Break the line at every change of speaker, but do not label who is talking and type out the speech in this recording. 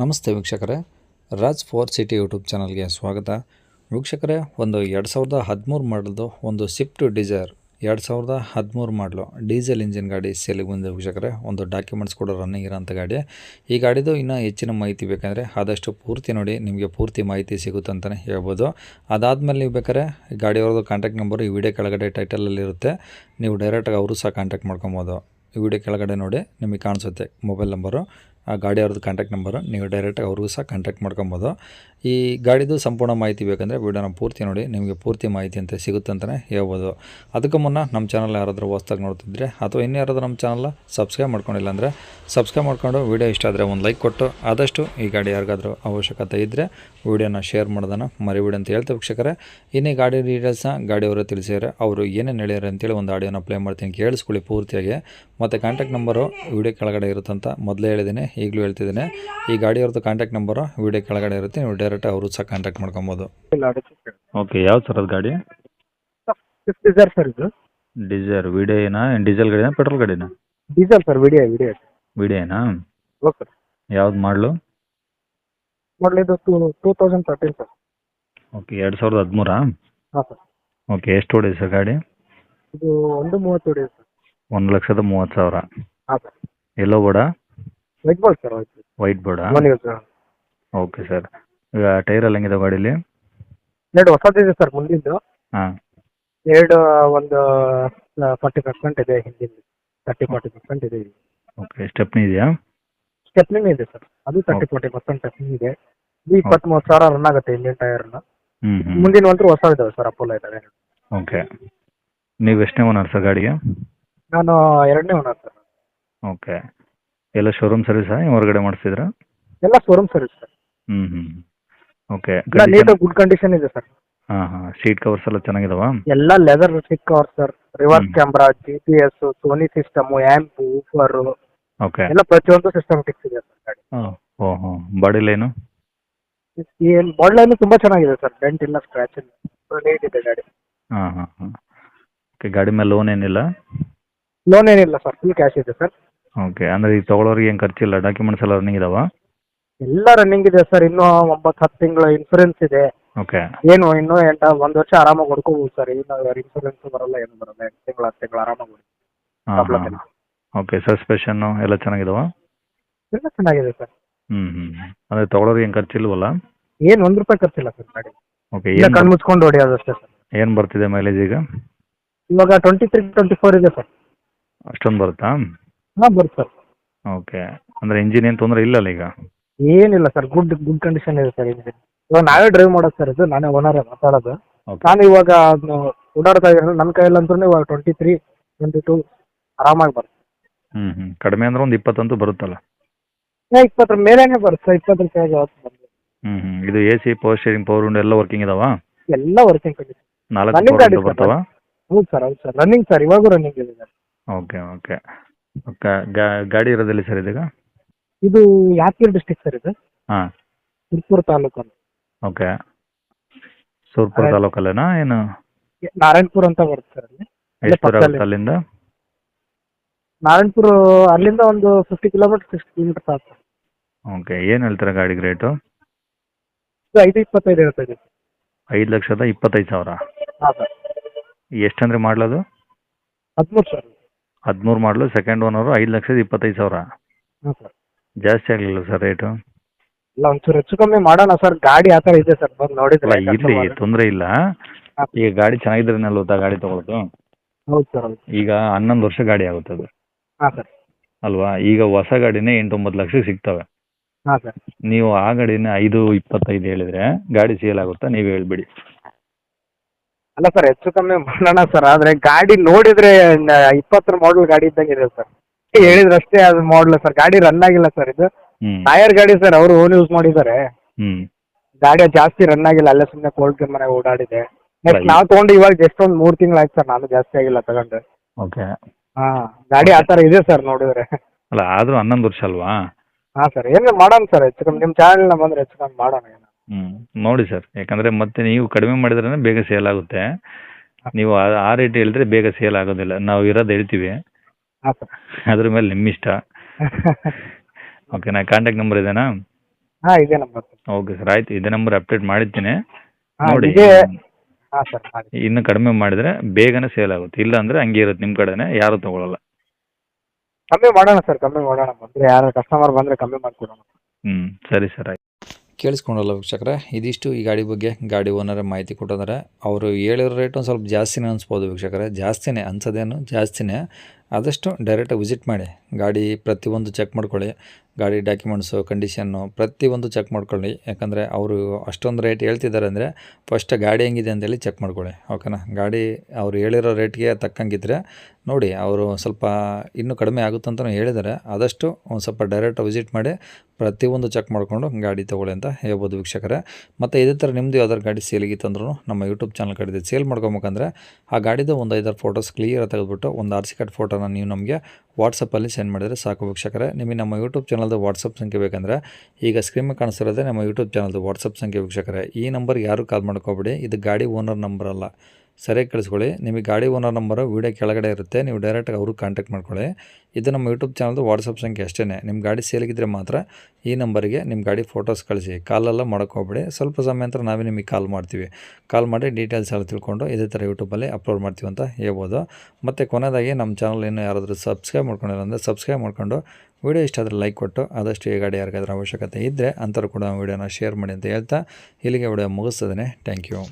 ನಮಸ್ತೆ ವೀಕ್ಷಕರೇ. Raj four city YouTube ಚಾನಲ್ಗೆ ಸ್ವಾಗತ. ವೀಕ್ಷಕರೇ, ಒಂದು ಎರಡು ಸಾವಿರದ ಹದಿಮೂರು ಮಾಡಲ್ದು ಒಂದು ಸ್ವಿಫ್ಟ್ ಡಿಸೈರ್, ಎರಡು ಸಾವಿರದ ಹದಿಮೂರು ಮಾಡಲು ಡೀಸೆಲ್ ಇಂಜಿನ್ ಗಾಡಿ ಸೇಲಿಗೆ ಬಂದಿದೆ ವೀಕ್ಷಕರೇ. ಒಂದು ಡಾಕ್ಯುಮೆಂಟ್ಸ್ ಕೂಡ ರನ್ನಿಂಗ್ ಇರೋಂಥ ಗಾಡಿ. ಈ ಗಾಡಿದು ಇನ್ನೂ ಹೆಚ್ಚಿನ ಮಾಹಿತಿ ಬೇಕಂದರೆ ಆದಷ್ಟು ಪೂರ್ತಿ ನೋಡಿ, ನಿಮಗೆ ಪೂರ್ತಿ ಮಾಹಿತಿ ಸಿಗುತ್ತೆ ಅಂತಲೇ ಹೇಳ್ಬೋದು. ಅದಾದಮೇಲೆ ನೀವು ಬೇಕಾದ್ರೆ ಗಾಡಿಯವ್ರದ್ದು ಕಾಂಟ್ಯಾಕ್ಟ್ ನಂಬರು ಈ ವಿಡಿಯೋ ಕೆಳಗಡೆ ಟೈಟಲಲ್ಲಿರುತ್ತೆ ನೀವು ಡೈರೆಕ್ಟಾಗಿ ಅವರು ಸಹ ಕಾಂಟ್ಯಾಕ್ಟ್ ಮಾಡ್ಕೊಬೋದು. ಈ ವಿಡಿಯೋ ಕೆಳಗಡೆ ನೋಡಿ ನಿಮಗೆ ಕಾಣಿಸುತ್ತೆ ಮೊಬೈಲ್ ನಂಬರು ಆ ಗಾಡಿಯವ್ರದ್ದು ಕಾಂಟ್ಯಾಕ್ಟ್ ನಂಬರು ನೀವು ಡೈರೆಕ್ಟಾಗಿ ಅವ್ರಿಗೂ ಸಹ ಕಾಂಟ್ಯಾಕ್ಟ್ ಮಾಡ್ಕೊಬೋದು. ಈ ಗಾಡಿದು ಸಂಪೂರ್ಣ ಮಾಹಿತಿ ಬೇಕಂದರೆ ವೀಡಿಯೋನ ಪೂರ್ತಿ ನೋಡಿ, ನಿಮಗೆ ಪೂರ್ತಿ ಮಾಹಿತಿ ಅಂತ ಸಿಗುತ್ತೆ ಅಂತಲೇ ಹೇಳ್ಬೋದು. ಅದಕ್ಕೂ ಮುನ್ನ ನಮ್ಮ ಚಾನಲ್ ಯಾರಾದರೂ ಹೊಸ್ದಾಗಿ ನೋಡ್ತಿದ್ರೆ ಅಥವಾ ಇನ್ನು ಯಾರಾದರೂ ನಮ್ಮ ಚಾನಲ್ ಸಬ್ಸ್ಕ್ರೈಬ್ ಮಾಡ್ಕೊಂಡಿಲ್ಲ ಅಂದರೆ ಸಬ್ಸ್ಕ್ರೈಬ್ ಮಾಡ್ಕೊಂಡು ವೀಡಿಯೋ ಇಷ್ಟ ಆದರೆ ಒಂದು ಲೈಕ್ ಕೊಟ್ಟು, ಆದಷ್ಟು ಈ ಗಾಡಿ ಯಾರಿಗಾದರೂ ಅವಶ್ಯಕತೆ ಇದ್ದರೆ ವೀಡಿಯೋನ ಶೇರ್ ಮಾಡೋದನ್ನು ಮರಿಬೇಡಿ ಅಂತ ಹೇಳ್ತಾ ವೀಕ್ಷಕರೇ. ಇನ್ನೇ ಗಾಡಿ ಡೀಟೇಲ್ಸ್ನ ಗಾಡಿಯವರು ತಿಳಿಸಿದ್ದಾರೆ. ಅವರು ಏನೇನು ಹೇಳ್ಯಾರ ಅಂತೇಳಿ ಒಂದು ಆಡಿಯೋನ ಪ್ಲೇ ಮಾಡ್ತೀನಿ. ಕೇಳಿಸ್ಕೊಳ್ಳಿ ಪೂರ್ತಿಯಾಗಿ. ಮತ್ತು ಕಾಂಟ್ಯಾಕ್ಟ್ ನಂಬರು ವೀಡಿಯೋ ಕೆಳಗಡೆ ಇರುತ್ತಂತ ಮೊದಲೇ ಹೇಳಿದ್ದೀನಿ. ಈಗಲೂ ಹೇಳ್ತಿದ್ದೀನಿ. ಈ ಗಾಡಿಯವ್ರದ್ದು ಕಾಂಟ್ಯಾಕ್ಟ್ ನಂಬರ್ ವಿಡಿಯೋ ಕೆಳಗಡೆ ಇರುತ್ತೆ. ನೀವು ಡೈರೆಕ್ಟ್ ಅವರು ಸಹ ಕಾಂಟ್ಯಾಕ್ಟ್ ಮಾಡ್ಕೊಬೋದು. ಓಕೆ ಯಾವ ಸರ್ ಅದು ಗಾಡಿ?
ಡಿಸೈರ್ ಸರ್ ಇದು.
ಡೀಸೆಲ್ ವಿಡಿಯೋನಾ ಡೀಸೆಲ್ ಗಾಡಿನಾ ಪೆಟ್ರೋಲ್ ಗಾಡಿನಾ?
ಡೀಸೆಲ್ ಸರ್ ವಿಡಿಯೋ ವಿಡಿಯೋ
ವಿಡಿಯೋನಾ
ಓಕೆ ಸರ್
ಯಾವ್ದು ಮಾಡಲು
ಮಾಡಲ್ ಇದು two two thousand thirteen sir
okay ಎರಡು ಸಾವಿರದ ಹದಿಮೂರಾ?
ಹಾಂ ಸರ್
ಓಕೆ ಎಷ್ಟು ಹೊಡಿದೆ ಸರ್ ಗಾಡಿ?
ಇದು ಒಂದು ಮೂವತ್ತು ಹೊಡೆಯುದು ಸರ್
ಒಂದು ಲಕ್ಷದ ಮೂವತ್ತು ಸಾವಿರ.
ಹಾಂ ಸರ್
ಎಲ್ಲೋ ಬೋರ್ಡ?
White board sir white
white ಬೋರ್ಡಾ
use
okay sir ಈಗ ಟೈರ್ ಎಲ್ಲ ಹೆಂಗಿದೆ ಗಾಡೀಲಿ?
ಎರಡು ಹೊಸದಿದೆ ಸರ್ ಮುಂದಿಂದು.
ಹಾಂ.
ಎರಡು ಒಂದು ಫಾರ್ಟಿ ಪರ್ಸೆಂಟ್ ಇದೆ ಹಿಂದಿನ ತರ್ಟಿ ಫಾರ್ಟಿ ಪರ್ಸೆಂಟ್ ಇದೆ
ಓಕೆ ಸ್ಟೆಪ್ನಿ ಇದೆಯಾ?
ಸ್ಟೆಪ್ನಿ ಇದೆ ಸರ್ ಅದು ತರ್ಟಿ ಫಾರ್ಟಿ ಪರ್ಸೆಂಟ್ ಸ್ಟೆಪ್ನಿ ಇದೆ. ಇದು ಇಪ್ಪತ್ತ್ಮೂರು ಸಾವಿರ ರನ್ ಆಗುತ್ತೆ ಇಂಜಿನ್ ಟೈರ್ನ
ಹ್ಞೂ ಹ್ಞೂ
ಮುಂದಿನ ಒಂದು ಹೊಸ ಇದಾವೆ ಸರ್ ಅಪೋಲೋ ಇದಾವೆ
ಓಕೆ ನೀವು ಎಷ್ಟನೇ ಓನರ್ ಸರ್ ಗಾಡಿಗೆ?
ನಾನು ಎರಡನೇ ಓನರ್ ಸರ್
ಓಕೆ ಎಲ್ಲ ಶೋರೂಮ್ ಸರ್ವಿಸಾ ಹೊರಗಡೆ ಮಾಡಿಸಿದ್ರಾ?
ಎಲ್ಲ ಶೋರೂಮ್ ಸರ್ವಿಸ್ ಸರ್.
ಹ್ಮ್ ಹ್ಞೂ ಓಕೆ
ಎಲ್ಲ ನೀಟ್ ಗುಡ್ ಕಂಡೀಷನ್ ಇದೆ ಸರ್.
ಹಾಂ ಹಾಂ. ಸೀಟ್ ಕವರ್ಸ್ ಎಲ್ಲ ಚೆನ್ನಾಗಿದಾವಾ?
ಎಲ್ಲ ಲೆದರ್ ಸಿಕ್ cover sir. Reverse
hmm.
Camera G P S Sony system amp woofer
okay
ಎಲ್ಲ ಪ್ರತಿಯೊಂದು ಸಿಸ್ಟಮ್ಯಾಟಿಕ್ ಇದೆ ಸರ್ ಗಾಡಿ.
ಓ ಹೋ ಬಾಡಿ ಲೈನು
ಏನು ಲೈನು ತುಂಬಾ ಚೆನ್ನಾಗಿದೆ ಸರ್. ಡೆಂಟ್ ಇಲ್ಲ ಸ್ಕ್ರಾಚ್ ಇಲ್ಲ. ನೀಟ್ ಇದೆ ಗಾಡಿ.
ಹಾಂ ಹಾಂ ಹಾಂ. ಓಕೆ ಗಾಡಿ ಮೇಲೆ ಲೋನ್ ಏನಿಲ್ಲ?
ಲೋನ್ ಏನಿಲ್ಲ ಸರ್. ಫುಲ್ ಕ್ಯಾಶ್ ಇದೆ ಸರ್.
ಓಕೆ ಅಂದ್ರೆ ಈಗ ತಗೊಳ್ಳೋರಿಗೆ ಏನು ಖರ್ಚಿಲ್ಲ? ಡಾಕ್ಯುಮೆಂಟ್ಸ್ ಎಲ್ಲ ರನ್ನಿಂಗ್ ಇದಾವಾ?
ಎಲ್ಲ ರನ್ನಿಂಗ್ ಇದೆ ಸರ್ ಇನ್ನೂ ಒಂಬತ್ತು ಹತ್ತು ತಿಂಗಳ ಇನ್ಸೂರೆನ್ಸ್ ಇದೆ.
ಓಕೆ
ಏನು ಇನ್ನೂ ಎಂಟ ಒಂದು ವರ್ಷ ಆರಾಮಾಗಿ ಹೊಡ್ಕೋಬಹುದು ಸರ್ ಇನ್ನು ಇನ್ಸೂರೆನ್ಸ್ ಬರಲ್ಲ ಏನು ಬರಲ್ಲ. ಎಂಟು ತಿಂಗಳು ಹತ್ತು ತಿಂಗಳು ಆರಾಮಾಗಿ ಹೊಡಿ. ಪ್ರಾಬ್ಲಮ್
ಹಾಂ
ಇಲ್ಲ
ಓಕೆ ಸಸ್ಪೆಷನ್ನು ಎಲ್ಲ ಚೆನ್ನಾಗಿದಾವ?
ಎಲ್ಲ ಚೆನ್ನಾಗಿದೆ ಸರ್
ಹ್ಮ್ ಹ್ಞೂ ಅಂದರೆ ತೊಗೊಳೋರಿಗೆ ಏನು ಖರ್ಚಿಲ್ವಲ್ಲ?
ಏನು ಒಂದು ರೂಪಾಯಿ ಖರ್ಚಿಲ್ಲ ಸರ್ ಗಾಡಿ.
ಓಕೆ
ಇಲ್ಲ
ಏನು
ಕಣ್ಣು ಮುಚ್ಕೊಂಡು ಹೊಡಿಯೋದಷ್ಟೇ ಸರ್
ಏನು ಬರ್ತಿದೆ ಮೈಲೇಜ್ ಈಗ?
ಇವಾಗ ಟ್ವೆಂಟಿ ತ್ರೀ ಟ್ವೆಂಟಿ ಫೋರ್ ಇದೆ ಸರ್
ಅಷ್ಟೊಂದು ಬರುತ್ತಾ?
ಹಾಂ ಬರುತ್ತೆ ಸರ್.
ಓಕೆ. ಅಂದ್ರೆ ಇಂಜಿನ್ ಏನು ತೊಂದರೆ ಇಲ್ಲಲ್ಲ ಈಗ?
ಏನಿಲ್ಲ ಸರ್ ಗುಡ್ ಗುಡ್ ಕಂಡೀಷನ್ ಇದೆ ಸರ್ ಇಂಜಿನ್ ಇವಾಗ ನಾವೇ ಡ್ರೈವ್ ಮಾಡೋದು ಸರ್ ಇದು ನಾನೇ ಓನರೇ ಮಾತಾಡೋದು.
ಓಕೆ.
ನಾನು ಇವಾಗ ಅದ್ನ ಓಡಾಡ್ತಾ ಇದ್ದೀನಿ ನನ್ನ ಕೈಯಲ್ಲಂತೂ ಇವಾಗ ಟ್ವೆಂಟಿ ತ್ರೀ ಟ್ವೆಂಟಿ ಟೂ ಆರಾಮಾಗಿ ಬರುತ್ತೆ.
ಹ್ಞೂ ಹ್ಞೂ ಕಡಿಮೆ ಅಂದ್ರೆ ಒಂದು ಇಪ್ಪತ್ತಂತೂ ಬರುತ್ತಲ್ಲ?
ಏ, ಇಪ್ಪತ್ತರ ಮೇಲೇನೆ ಬರುತ್ತೆ ಸರ್ ಇಪ್ಪತ್ತರ ಕೆಳಗೆ ಯಾವತ್ತು ಬರುತ್ತೆ
ಹ್ಞೂ ಹ್ಞೂ ಇದು A C power steering power window ಎಲ್ಲ ವರ್ಕಿಂಗ್ ಇದಾವ?
ಎಲ್ಲ ವರ್ಕಿಂಗ್ ಕಂಡೀಷನ್
ನಾಲ್ಕು
Running
ಪವರ್
ಗಾಡಿ
ವಿಂಡೋ
ಸರ್.
ಬರ್ತಾವಾ
ಹೌದು ಸರ್ ಹೌದು ಸರ್. ರನ್ನಿಂಗ್ ಸರ್ ಇವಾಗೂ ರನ್ನಿಂಗ್ ಇದೆ ಸರ್.
Okay okay. ಗಾಡಿ ಇರೋದಿಲ್ಲ ಸರ್ ಇದೀಗ?
ಇದು ಯಾದಗಿರಿ ಡಿಸ್ಟಿಕ್ ಸರ್ ಇದು.
ಹಾಂ.
ಸುರ್ಪುರ ತಾಲೂಕು ಅಂತ
ಓಕೆ. ಸುರ್ಪುರ. ತಾಲೂಕಲ್ಲೇನಾ? ಏನು?
ನಾರಾಯಣಪುರ ಅಂತ ಬರುತ್ತೆ ಸರ್ ಅಲ್ಲಿ. ಅಲ್ಲೇ
ಎಷ್ಟು ದೂರ
ಪಕ್ಕದಲ್ಲಿ.
ಆಗುತ್ತೆ ಅಲ್ಲಿಂದ?
ನಾರಾಯಣಪುರ ಅಲ್ಲಿಂದ ಒಂದು ಫಿಫ್ಟಿ ಕಿಲೋಮೀಟರ್ ಸಿಕ್ಸ್ ಕಿಲೋಮೀಟರ್ಸ್ ಆಗ್ತದೆ
ಓಕೆ ಏನು ಹೇಳ್ತೀರಾ ಗಾಡಿಗೆ ರೇಟು?
ಇದು ಐದು ಇಪ್ಪತ್ತೈದು ಇರುತ್ತೆ ಇದೆ
ಐದು ಲಕ್ಷದ ಇಪ್ಪತ್ತೈದು ಸಾವಿರ?
ಹಾಂ ಸರ್
ಎಷ್ಟಂದ್ರೆ ಮಾಡಲದು?
ಹದಿಮೂರು ಸರ್
ಹದಿಮೂರು ಮಾಡಲು ಸೆಕೆಂಡ್ ಓನರು ಐದು ಲಕ್ಷದ ಇಪ್ಪತ್ತೈದು ಸಾವಿರ.
ಹಾಂ ಸರ್.
ಜಾಸ್ತಿ ಆಗಲಿಲ್ಲ ಸರ್ ರೇಟು
ಇಲ್ಲ ಒಂಚೂರು ಹೆಚ್ಚು ಕಮ್ಮಿ ಮಾಡೋಣ ಸರ್. ಗಾಡಿ ಆ ಥರ ಇದೆ ಸರ್. ಬಂದು ನೋಡಿದ್ರೆ
ಅಲ್ಲ ಇರಲಿ ತೊಂದರೆ ಇಲ್ಲ. ಈಗ ಗಾಡಿ ಚೆನ್ನಾಗಿದ್ರೆ ಗೊತ್ತಾ ಗಾಡಿ ತೊಗೊಳೋದು?
ಹೌದು ಸರ್ ಹೌದು
ಈಗ ಹನ್ನೊಂದು ವರ್ಷ ಗಾಡಿ ಆಗುತ್ತೆ ಅದು.
ಹಾಂ ಸರ್.
ಅಲ್ವಾ? ಈಗ ಹೊಸ ಗಾಡಿನೇ ಎಂಟೊಂಬತ್ತು ಲಕ್ಷಕ್ಕೆ ಸಿಗ್ತವೆ.
ಹಾಂ ಸರ್.
ನೀವು ಆ ಗಾಡಿನ ಐದು ಇಪ್ಪತ್ತೈದು ಹೇಳಿದ್ರೆ ಗಾಡಿ ಸೇಲ್ ಆಗುತ್ತಾ? ನೀವು ಹೇಳ್ಬಿಡಿ.
ಅಲ್ಲ ಸರ್ ಹೆಚ್ಚು ಕಮ್ಮಿ ಮಾಡೋಣ ಸರ್ ಆದ್ರೆ ಗಾಡಿ ನೋಡಿದ್ರೆ ಇಪ್ಪತ್ತರ ಮಾಡಲ್ ಗಾಡಿ ಇದ್ದಂಗೆ ಇದೆ ಸರ್. ಹೇಳಿದ್ರಷ್ಟೇ ಅದು ಮಾಡಲ್ ಸರ್ ಗಾಡಿ ರನ್ ಆಗಿಲ್ಲ ಸರ್ ಇದು. ಟೈರ್ ಗಾಡಿ ಸರ್ ಅವರು ಓನ್ ಯೂಸ್ ಮಾಡಿದ್ದಾರೆ. ಗಾಡಿ ಜಾಸ್ತಿ ರನ್ ಆಗಿಲ್ಲ ಅಲ್ಲೇ ಸುಮ್ಮನೆ ಕೋಲ್ಡ್ ಮನೆ ಓಡಾಡಿದೆ. ನೆಕ್ಸ್ಟ್. ನಾವು ತೊಗೊಂಡು ಇವಾಗ ಜಸ್ಟ್ ಒಂದು ಮೂರು ತಿಂಗಳು ಆಯ್ತು ಸರ್ ನಾನು ಜಾಸ್ತಿ ಆಗಿಲ್ಲ ತಗೊಂಡು.
ಓಕೆ
ಹಾಂ ಗಾಡಿ ಆ ತರ ಇದೆ ಸರ್ ನೋಡಿದ್ರೆ.
ಅಲ್ಲ ಆದ್ರೂ ಹನ್ನೊಂದು ವರ್ಷ ಅಲ್ವಾ?
ಹಾ ಸರ್ ಏನು ಮಾಡೋಣ ಸರ್ ಹೆಚ್ಚು ಕಮ್ಮಿ ನಿಮ್ಮ ಚಾನಲ್ನ ಬಂದರೆ ಹೆಚ್ಚು ಕಮ್ಮಿ ಮಾಡೋಣ
ಹ್ಮ್. ನೋಡಿ ಸರ್ ಯಾಕಂದ್ರೆ ಮತ್ತೆ ನೀವು ಕಡಿಮೆ ಮಾಡಿದ್ರೆ ಬೇಗ ಸೇಲ್ ಆಗುತ್ತೆ. ನೀವು ಆ- ಆ ರೇಟ್ ಹೇಳಿದ್ರೆ ಬೇಗ ಸೇಲ್ ಆಗೋದಿಲ್ಲ. ನಾವು ಇರೋದು ಹೇಳ್ತೀವಿ.
ಹಾಂ ಸರ್
ಅದ್ರ ಮೇಲೆ ನಿಮ್ಮ ಇಷ್ಟ. ಓಕೆನಾ ಕಾಂಟ್ಯಾಕ್ಟ್ ನಂಬರ್ ಇದೆನಾ?
ಹಾಂ ಇದೆ ನಂಬರ್ ಸರ್
ಓಕೆ ಸರ್ ಆಯ್ತು. ಇದೇ ನಂಬರ್ ಅಪ್ಡೇಟ್ ಮಾಡಿರ್ತೀನಿ.
ಹಾಂ
ನೋಡಿ
ಇದೇ ಹಾಂ ಸರ್ ಮಾಡಿ.
ಇನ್ನು ಕಡಿಮೆ ಮಾಡಿದ್ರೆ ಬೇಗನೆ ಸೇಲ್ ಆಗುತ್ತೆ. ಇಲ್ಲ ಅಂದ್ರೆ ಹಂಗೆ ಇರುತ್ತೆ ನಿಮ್ಮ ಕಡೆನೇ ಯಾರು ತಗೊಳಲ್ಲ.
ಕಮ್ಮಿ ಮಾಡೋಣ ಸರ್ ಕಮ್ಮಿ ಮಾಡೋಣ. ಬಂದ್ರೆ ಯಾರು ಕಸ್ಟಮರ್ ಬಂದ್ರೆ ಕಮ್ಮಿ ಮಾಡಿಕೊಡೋಣ.
ಹ್ಮ್ ಸರಿ ಸರ್ ಆಯ್ತು. ಕೇಳಿಸ್ಕೊಂಡಲ್ಲ ವೀಕ್ಷಕರೇ, ಇದಿಷ್ಟು ಈ ಗಾಡಿ ಬಗ್ಗೆ ಗಾಡಿ ಓನರ್ ಮಾಹಿತಿ ಕೊಟ್ಟಿದ್ದಾರೆ. ಅವರು ಹೇಳಿರೋ ರೇಟ್ ಒಂದು ಸ್ವಲ್ಪ ಜಾಸ್ತಿನೇ ಅನಿಸ್ಬೋದು ವೀಕ್ಷಕರೇ, ಜಾಸ್ತಿನೇ ಅನ್ಸೋದೇನು ಜಾಸ್ತಿನೇ. ಆದಷ್ಟು ಡೈರೆಕ್ಟಾಗಿ ವಿಸಿಟ್ ಮಾಡಿ, ಗಾಡಿ ಪ್ರತಿಯೊಂದು ಚೆಕ್ ಮಾಡ್ಕೊಳ್ಳಿ. ಗಾಡಿ ಡಾಕ್ಯುಮೆಂಟ್ಸು ಕಂಡೀಷನ್ನು ಪ್ರತಿಯೊಂದು ಚೆಕ್ ಮಾಡ್ಕೊಳ್ಳಿ. ಯಾಕಂದರೆ ಅವರು ಅಷ್ಟೊಂದು ರೇಟ್ ಹೇಳ್ತಿದ್ದಾರೆ ಅಂದರೆ ಫಸ್ಟ್ ಗಾಡಿ ಹೆಂಗಿದೆ ಅಂತೇಳಿ ಚೆಕ್ ಮಾಡ್ಕೊಳ್ಳಿ. ಓಕೆನಾ ಗಾಡಿ ಅವ್ರು ಹೇಳಿರೋ ರೇಟ್ಗೆ ತಕ್ಕಂಗಿದ್ರೆ ನೋಡಿ, ಅವರು ಸ್ವಲ್ಪ ಇನ್ನೂ ಕಡಿಮೆ ಆಗುತ್ತಂತಲೂ ಹೇಳಿದ್ದಾರೆ. ಆದಷ್ಟು ಒಂದು ಸ್ವಲ್ಪ ಡೈರೆಕ್ಟ್ ವಿಸಿಟ್ ಮಾಡಿ ಪ್ರತಿಯೊಂದು ಚೆಕ್ ಮಾಡಿಕೊಂಡು ಗಾಡಿ ತೊಗೊಳ್ಳಿ ಅಂತ ಹೇಳ್ಬೋದು ವೀಕ್ಷಕರೇ. ಮತ್ತು ಇದೇ ಥರ ನಿಮ್ಮದು ಯಾವ್ದಾರು ಗಾಡಿ ಸೇಲಿಗಿತ್ತಂದ್ರೂ ನಮ್ಮ ಯೂಟ್ಯೂಬ್ ಚಾನಲ್ ಕಡೆ ಸೇಲ್ ಮಾಡ್ಕೊಬೇಕಂದ್ರೆ ಆ ಗಾಡಿದು ಒಂದು ಐದಾರು ಫೋಟೋಸ್ ಕ್ಲಿಯರ್ ತೆಗೆದುಬಿಟ್ಟು ಒಂದು ಆರ್ ಸಿ ಕಾರ್ಡ್ ಫೋಟೋನ ನೀವು ನಮಗೆ ವಾಟ್ಸಪ್ಪಲ್ಲಿ ಸೆಂಡ್ ಮಾಡಿದರೆ ಸಾಕು ವೀಕ್ಷಕರೇ. ನಿಮಗೆ ನಮ್ಮ ಯೂಟ್ಯೂಬ್ ಚಾನಲ್ದು ವಾಟ್ಸಪ್ ಸಂಖ್ಯೆ ಬೇಕಂದರೆ ಈಗ ಸ್ಕ್ರೀನ್ ಮೇಲೆ ಕಾಣಿಸ್ತಿರೋದೇ ನಮ್ಮ ಯೂಟ್ಯೂಬ್ ಚಾನಲ್ದು ವಾಟ್ಸಪ್ ಸಂಖ್ಯೆ ವೀಕ್ಷಕರೇ. ಈ ನಂಬರ್ ಯಾರು ಕಾಲ್ ಮಾಡ್ಕೋಬೇಡಿ. ಇದು ಗಾಡಿ ಓನರ್ ನಂಬರ್ ಅಲ್ಲ. ಸರಿಯಾಗಿ ಕಳಿಸ್ಕೊಳ್ಳಿ. ನಿಮಗೆ ಗಾಡಿ ಓನರ್ ನಂಬರು ವೀಡಿಯೋ ಕೆಳಗಡೆ ಇರುತ್ತೆ. ನೀವು ಡೈರೆಕ್ಟಾಗಿ ಅವ್ರಿಗೆ ಕಾಂಟ್ಯಾಕ್ಟ್ ಮಾಡ್ಕೊಳ್ಳಿ. ಇದು ನಮ್ಮ ಯೂಟ್ಯೂಬ್ ಚಾನಲ್ದು ವಾಟ್ಸಪ್ ಸಂಖ್ಯೆ ಅಷ್ಟೇ ನಿಮ್ಮ ಗಾಡಿ ಸೇಲಿಗಿದ್ರೆ ಮಾತ್ರ ಈ ನಂಬರಿಗೆ ನಿಮ್ಮ ಗಾಡಿ ಫೋಟೋಸ್ ಕಳಿಸಿ. ಕಾಲೆಲ್ಲ ಹೋಗ್ಬೇಡಿ. ಸ್ವಲ್ಪ ಸಮಯ ನಂತರ ನಾವೇ ನಿಮಗೆ ಕಾಲ್ ಮಾಡ್ತೀವಿ. ಕಾಲ್ ಮಾಡಿ ಡೀಟೇಲ್ಸ್ ಎಲ್ಲ ತಿಳ್ಕೊಂಡು ಇದೇ ಥರ ಯೂಟ್ಯೂಬಲ್ಲಿ ಅಪ್ಲೋಡ್ ಮಾಡ್ತೀವಿ ಅಂತ ಹೇಳ್ಬೋದು. ಮತ್ತು ಕೊನೆಯದಾಗಿ ನಮ್ಮ ಚಾನಲ್ ಇನ್ನು ಯಾರಾದರೂ ಸಬ್ಸ್ಕ್ರೈಬ್ ಮಾಡ್ಕೊಂಡಿಲ್ಲ ಅಂದರೆ ಸಬ್ಸ್ಕ್ರೈಬ್ ಮಾಡ್ಕೊಂಡು ವಿಡಿಯೋ ಇಷ್ಟ ಆದರೆ ಲೈಕ್ ಕೊಟ್ಟು ಆದಷ್ಟು ಈ ಗಾಡಿ ಯಾರಿಗಾದ್ರೂ ಅವಶ್ಯಕತೆ ಇದ್ದರೆ ಅಂಥವ್ರು ಕೂಡ ವೀಡಿಯೋನ ಶೇರ್ ಮಾಡಿ ಅಂತ ಹೇಳ್ತಾ ಇಲ್ಲಿಗೆ ವಿಡಿಯೋ ಮುಗಿಸ್ತದೆ ಥ್ಯಾಂಕ್ ಯು